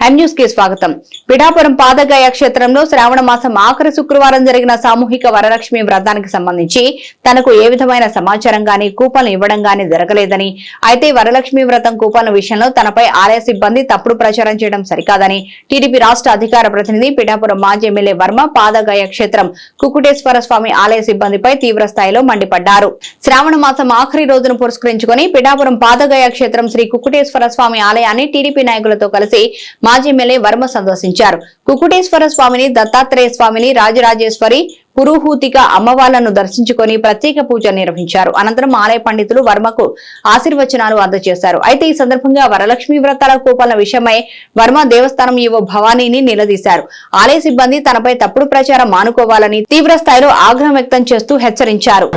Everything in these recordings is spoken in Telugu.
న్యూస్కి స్వాగతం. పిఠాపురం పాదగయ క్షేత్రంలో శ్రావణ మాసం ఆఖరి శుక్రవారం జరిగిన సామూహిక వరలక్ష్మి వ్రతానికి సంబంధించి తనకు ఏ విధమైన సమాచారం గాని కూపన్లు ఇవ్వడం గాని జరగలేదని అయితే వరలక్ష్మి వ్రతం కూపన్ల విషయంలో తనపై ఆలయ సిబ్బంది తప్పుడు ప్రచారం చేయడం సరికాదని టీడీపీ రాష్ట్ర అధికార ప్రతినిధి పిఠాపురం మాజీ ఎమ్మెల్యే వర్మ పాదగయ క్షేత్రం కుకుటేశ్వర స్వామి ఆలయ సిబ్బందిపై తీవ్ర స్థాయిలో మండిపడ్డారు. శ్రావణ మాసం ఆఖరి రోజును పురస్కరించుకుని పిఠాపురం పాదగాయ క్షేత్రం శ్రీ కుకుటేశ్వర స్వామి ఆలయాన్ని టీడీపీ నాయకులతో కలిసి మాజీ ఎమ్మెల్యే వర్మ సందర్శించారు. కుకుటేశ్వర స్వామిని దత్తాత్రేయ స్వామిని రాజరాజేశ్వరి పురుహూతిక అమ్మవార్లను దర్శించుకొని ప్రత్యేక పూజ నిర్వహించారు. అనంతరం ఆలయ పండితులు వర్మకు ఆశీర్వచనాలు అందజేశారు. అయితే ఈ సందర్భంగా వరలక్ష్మి వ్రతాల కూపన్ల విషయమై వర్మ దేవస్థానం ఈవో భవానీని నిలదీశారు. ఆలయ సిబ్బంది తనపై తప్పుడు ప్రచారం మానుకోవాలని తీవ్ర స్థాయిలో ఆగ్రహం వ్యక్తం చేస్తూ హెచ్చరించారు.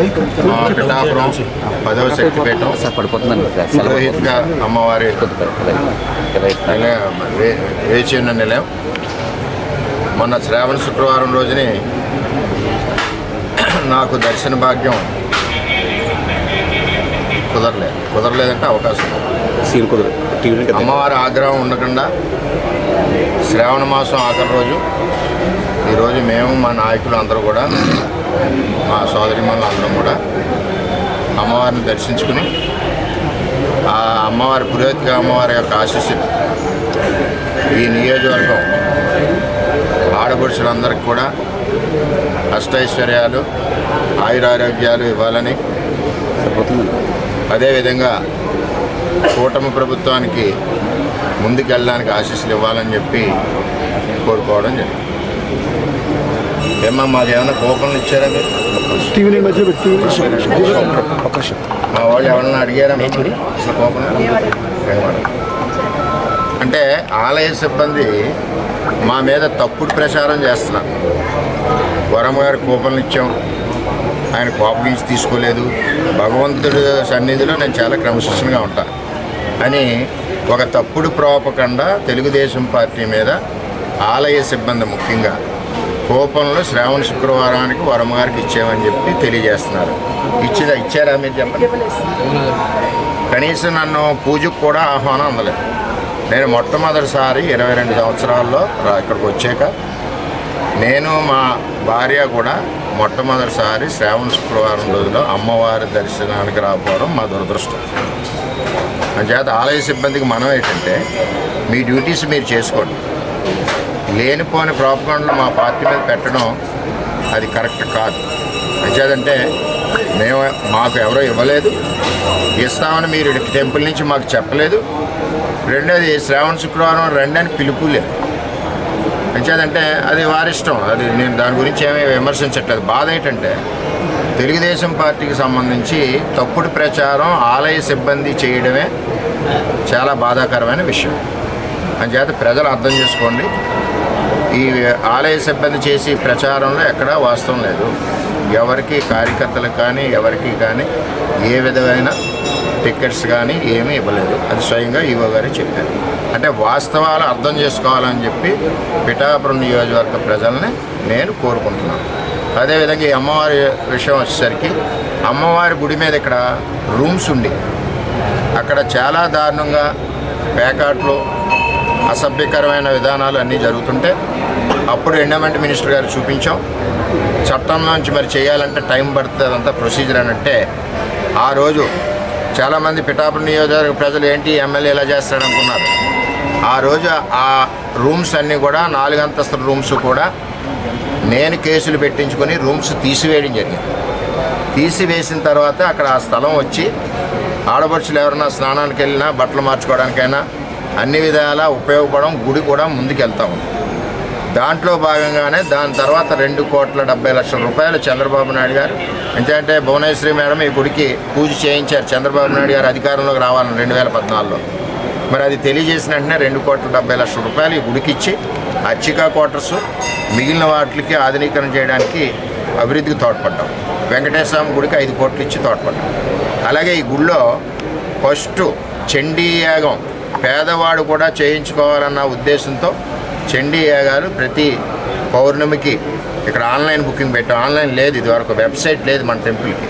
అమ్మవారి వేచి ఉన్న నిలయం. మొన్న శ్రావణ శుక్రవారం రోజుని నాకు దర్శన భాగ్యం కుదరలేదు. కుదరలేదంటే అవకాశం. సీన్ కుదరదు. అమ్మవారి ఆగ్రహం ఉండకుండా శ్రావణ మాసం ఆఖరి రోజు ఈరోజు మేము మా నాయకులు అందరూ కూడా మా సోదరిమణులు అందరం కూడా అమ్మవారిని దర్శించుకుని ఆ అమ్మవారి పురోహితిగా అమ్మవారి యొక్క ఆశీస్సులు ఈ నియోజకవర్గం ఆడపడుచులందరికీ కూడా అష్టైశ్వర్యాలు ఆయురారోగ్యాలు ఇవ్వాలని అదేవిధంగా కూటమి ప్రభుత్వానికి ముందుకెళ్ళడానికి ఆశీస్సులు ఇవ్వాలని చెప్పి కోరుకోవడం జరిగింది. ఏమన్నా మాకు ఏమైనా కూపన్లు ఇచ్చారా మీరు? మా వాళ్ళు ఎవరన్నా అడిగారా? అసలు కూపన్ అంటే ఆలయ సిబ్బంది మా మీద తప్పుడు ప్రచారం చేస్తున్నారు. వరం గారి కూపన్లు ఇచ్చాం. ఆయన కోపగించి తీసుకోలేదు. భగవంతుడి సన్నిధిలో నేను చాలా క్రమశిక్షణగా ఉంటాను అని ఒక తప్పుడు ప్రోపకండ తెలుగుదేశం పార్టీ మీద ఆలయ సిబ్బంది ముఖ్యంగా కోపంలో శ్రావణ శుక్రవారానికి వరమగారికి ఇచ్చామని చెప్పి తెలియజేస్తున్నారు. ఇచ్చిందా ఇచ్చారా మీరు చెప్పండి? కనీసం నన్ను పూజకు కూడా ఆహ్వానం అందలేదు. నేను మొట్టమొదటిసారి ఇరవై రెండు సంవత్సరాల్లో రా- ఇక్కడికి వచ్చాక నేను మా భార్య కూడా మొట్టమొదటిసారి శ్రావణ శుక్రవారం రోజులో అమ్మవారి దర్శనానికి రాకపోవడం మా దురదృష్టం. అంచేత ఆలయ సిబ్బందికి మనం ఏంటంటే మీ డ్యూటీస్ మీరు చేసుకోండి. లేనిపోని ప్రాపకాండలు మా పార్టీ మీద పెట్టడం అది కరెక్ట్ కాదు. అంచేదంటే మేము మాకు ఎవరో ఇవ్వలేదు. ఇస్తామని మీరు టెంపుల్ నుంచి మాకు చెప్పలేదు. రెండోది శ్రావణ శుక్రవారం రెండని పిలుపు లేదు. అంచేదంటే అది వారిష్టం. అది నేను దాని గురించి ఏమీ విమర్శించట్లేదు. బాధ ఏంటంటే తెలుగుదేశం పార్టీకి సంబంధించి తప్పుడు ప్రచారం ఆలయ సిబ్బంది చేయడమే చాలా బాధాకరమైన విషయం. అంచేత ప్రజలు అర్థం చేసుకోండి. ఈ ఆలయ సిబ్బంది చేసి ప్రచారంలో ఎక్కడా వాస్తవం లేదు. ఎవరికి కార్యకర్తలకు కానీ ఎవరికి కానీ ఏ విధమైన టికెట్స్ కానీ ఏమీ ఇవ్వలేదు. అది స్వయంగా ఈవో గారే చెప్పారు. అంటే వాస్తవాలు అర్థం చేసుకోవాలని చెప్పి పిఠాపురం నియోజకవర్గ ప్రజల్ని నేను కోరుకుంటున్నాను. అదేవిధంగా ఈ అమ్మవారి విషయం వచ్చేసరికి అమ్మవారి గుడి మీద ఇక్కడ రూమ్స్ ఉండి అక్కడ చాలా దారుణంగా పేకాట్లు అసభ్యకరమైన విధానాలు అన్నీ జరుగుతుంటే అప్పుడు ఎండమెంట్ మినిస్టర్ గారు చూపించాం. చట్టంలోంచి మరి చేయాలంటే టైం పడుతుంది అదంతా ప్రొసీజర్ అని అంటే ఆ రోజు చాలామంది పిఠాపురం నియోజకవర్గ ప్రజలు ఏంటి ఎమ్మెల్యే ఎలా చేస్తాడు అనుకున్నారు. ఆ రోజు ఆ రూమ్స్ అన్నీ కూడా నాలుగు అంతస్తుల రూమ్స్ కూడా నేను కేసులు పెట్టించుకొని రూమ్స్ తీసివేయడం జరిగింది. తీసివేసిన తర్వాత అక్కడ ఆ స్థలం వచ్చి ఆడపడుచులు ఎవరైనా స్నానానికి వెళ్ళినా బట్టలు మార్చుకోవడానికైనా అన్ని విధాలా ఉపయోగపడడం గుడి కూడా ముందుకెళ్తా ఉంది. దాంట్లో భాగంగానే దాని తర్వాత రెండు కోట్ల డెబ్బై లక్షల రూపాయలు చంద్రబాబు నాయుడు గారు. ఎందుకంటే భువనేశ్వరి మేడం ఈ గుడికి పూజ చేయించారు. చంద్రబాబు నాయుడు గారు అధికారంలోకి రావాలని రెండు వేల పద్నాలుగులో. మరి అది తెలియజేసిన వెంటనే రెండు కోట్ల డెబ్బై లక్షల రూపాయలు ఈ గుడికి ఇచ్చి అర్చికా క్వార్టర్స్ మిగిలిన వాటికి ఆధునీకరణ చేయడానికి అభివృద్ధికి తోడ్పడ్డాం. వెంకటేశ్వర స్వామి గుడికి ఐదు కోట్లు ఇచ్చి తోడ్పడ్డాం. అలాగే ఈ గుడిలో ఫస్ట్ చండీ యాగం పేదవాడు కూడా చేయించుకోవాలన్న ఉద్దేశంతో చండీ యాగాలు ప్రతి పౌర్ణమికి ఇక్కడ ఆన్లైన్ బుకింగ్ పెట్టాం. ఆన్లైన్ లేదు ఇదివరకు. వెబ్సైట్ లేదు మన టెంపుల్కి.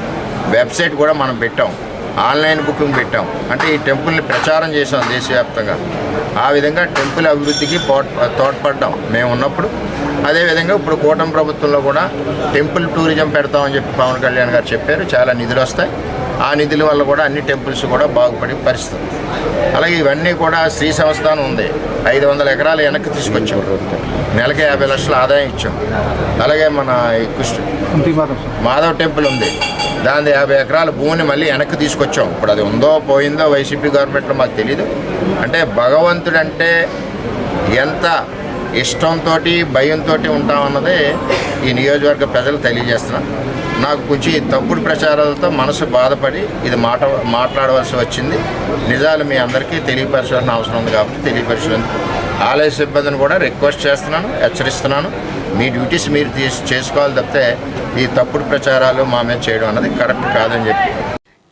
వెబ్సైట్ కూడా మనం పెట్టాం. ఆన్లైన్ బుకింగ్ పెట్టాం. అంటే ఈ టెంపుల్ని ప్రచారం చేసాం దేశవ్యాప్తంగా. ఆ విధంగా టెంపుల్ అభివృద్ధికి తోడ్పడ్డాం. మేము ఉన్నప్పుడు. అదేవిధంగా ఇప్పుడు కూటమి ప్రభుత్వంలో కూడా టెంపుల్ టూరిజం పెడతామని చెప్పి పవన్ కళ్యాణ్ గారు చెప్పారు. చాలా నిధులు వస్తాయి. ఆ నిధుల వల్ల కూడా అన్ని టెంపుల్స్ కూడా బాగుపడే పరిస్థితి. అలాగే ఇవన్నీ కూడా శ్రీ సంస్థానం ఉంది. ఐదు వందల ఎకరాలు వెనక్కి తీసుకొచ్చాం నెలకి యాభై లక్షల ఆదాయం ఇచ్చాం అలాగే మన కృష్ణ మాధవ్ టెంపుల్ ఉంది. దాని యాభై ఎకరాల భూమిని మళ్ళీ వెనక్కి తీసుకొచ్చాం. ఇప్పుడు అది ఉందో పోయిందో వైసీపీ గవర్నమెంట్లో మాకు తెలియదు అంటే భగవంతుడంటే ఎంత ఇష్టంతో భయంతో ఉంటామన్నదే ఈ నియోజకవర్గ ప్రజలు తెలియజేస్తున్నారు. నాకు కొంచెం ఈ తప్పుడు ప్రచారాలతో మనసు బాధపడి ఇది మాట మాట్లాడవలసి వచ్చింది. నిజాలు మీ అందరికీ తెలియపరచాల్సిన అవసరం ఉంది కాబట్టి తెలియపరిచినందుకు ఆలయ సిబ్బందిని కూడా రిక్వెస్ట్ చేస్తున్నాను హెచ్చరిస్తున్నాను. మీ డ్యూటీస్ మీరు తీసి చేసుకోవాలి తప్పితే ఈ తప్పుడు ప్రచారాలు మా మీద చేయడం అన్నది కరెక్ట్ కాదని చెప్పి.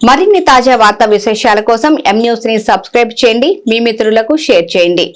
మరిన్ని తాజా వార్తా విశేషాల కోసం ఎం న్యూస్ని సబ్స్క్రైబ్ చేయండి. మీ మిత్రులకు షేర్ చేయండి.